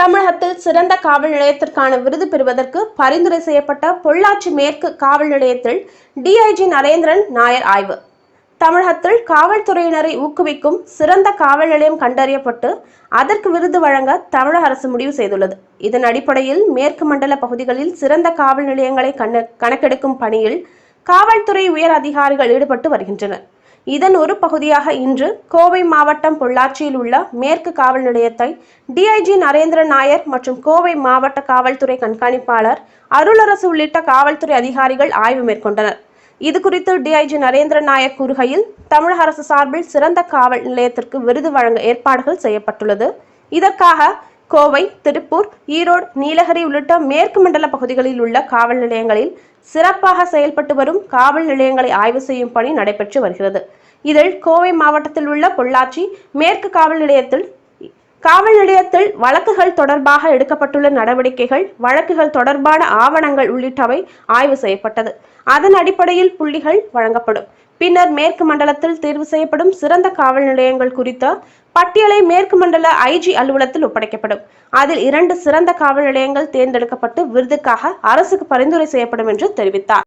தமிழகத்தில் சிறந்த காவல் நிலையத்திற்கான விருது பெறுவதற்கு பரிந்துரை செய்யப்பட்ட பொள்ளாச்சி மேற்கு காவல் நிலையத்தில் டிஐஜி நரேந்திரன் நாயர் ஆய்வு. தமிழகத்தில் காவல்துறையினரை ஊக்குவிக்கும் சிறந்த காவல் நிலையம் கண்டறியப்பட்டு அதற்கு விருது வழங்க தமிழக அரசு முடிவு செய்துள்ளது. இதன் அடிப்படையில் மேற்கு மண்டல பகுதிகளில் சிறந்த காவல் நிலையங்களை கணக்கெடுக்கும் பணியில் காவல்துறை உயர் அதிகாரிகள் ஈடுபட்டு வருகின்றனர். இதன் ஒரு பகுதியாக இன்று கோவை மாவட்டம் பொள்ளாச்சியில் உள்ள மேற்கு காவல் நிலையத்தை டிஐஜி நரேந்திர நாயர் மற்றும் கோவை மாவட்ட காவல்துறை கண்காணிப்பாளர் அருளரசு உள்ளிட்ட காவல்துறை அதிகாரிகள் ஆய்வு மேற்கொண்டனர். இது குறித்து டிஐஜி நரேந்திர நாயர் கூறுகையில் தமிழக அரசு சார்பில் சிறந்த காவல் நிலையத்திற்கு விருது வழங்க ஏற்பாடுகள் செய்யப்பட்டுள்ளது. இதற்காக கோவை திருப்பூர் ஈரோடு நீலகிரி உள்ளிட்ட மேற்கு மண்டல பகுதிகளில் உள்ள காவல் நிலையங்களில் சிறப்பாக செயல்பட்டு வரும் காவல் நிலையங்களை ஆய்வு செய்யும் பணி நடைபெற்று வருகிறது. இதில் கோவை மாவட்டத்தில் உள்ள பொள்ளாச்சி மேற்கு காவல் நிலையத்தில் காவல் நிலையத்தில் வழக்குகள் தொடர்பாக எடுக்கப்பட்டுள்ள நடவடிக்கைகள் வழக்குகள் தொடர்பான ஆவணங்கள் உள்ளிட்டவை ஆய்வு செய்யப்பட்டது. அதன் அடிப்படையில் புள்ளிகள் வழங்கப்படும். பின்னர் மேற்கு மண்டலத்தில் தேர்வு செய்யப்படும் சிறந்த காவல் நிலையங்கள் குறித்த பட்டியலை மேற்கு மண்டல ஐஜி அலுவலத்தில் ஒப்படைக்கப்படும். அதில் இரண்டு சிறந்த காவல் நிலையங்கள் தேர்ந்தெடுக்கப்பட்டு விருதுக்காக அரசுக்கு பரிந்துரை செய்யப்படும் என்று தெரிவித்தார்.